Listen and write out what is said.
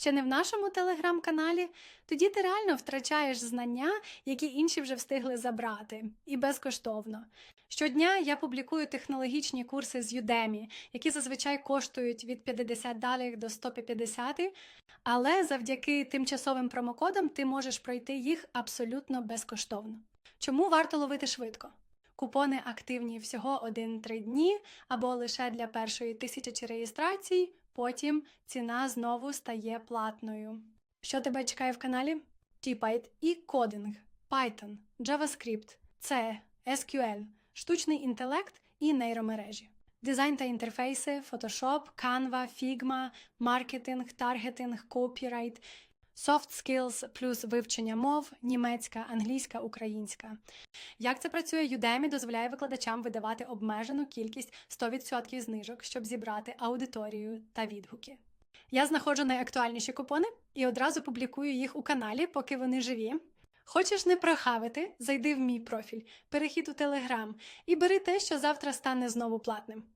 ще не в нашому телеграм-каналі, тоді ти реально втрачаєш знання, які інші вже встигли забрати, і безкоштовно. Щодня я публікую технологічні курси з Udemy, які зазвичай коштують від 50 доларів до 150, але завдяки тимчасовим промокодам ти можеш пройти їх абсолютно безкоштовно. Чому варто ловити швидко? Купони активні всього 1-3 дні або лише для першої тисячі реєстрацій, потім ціна знову стає платною. Що тебе чекає в каналі? Тіпайт і кодинг, Python, JavaScript, C, SQL, штучний інтелект і нейромережі. Дизайн та інтерфейси, Photoshop, Canva, Figma, маркетинг, таргетинг, копірайт, soft skills плюс вивчення мов, німецька, англійська, українська. Як це працює, Udemy дозволяє викладачам видавати обмежену кількість 100% знижок, щоб зібрати аудиторію та відгуки. Я знаходжу найактуальніші купони і одразу публікую їх у каналі, поки вони живі. Хочеш не прохавити, зайди в мій профіль, перехід у Телеграм і бери те, що завтра стане знову платним.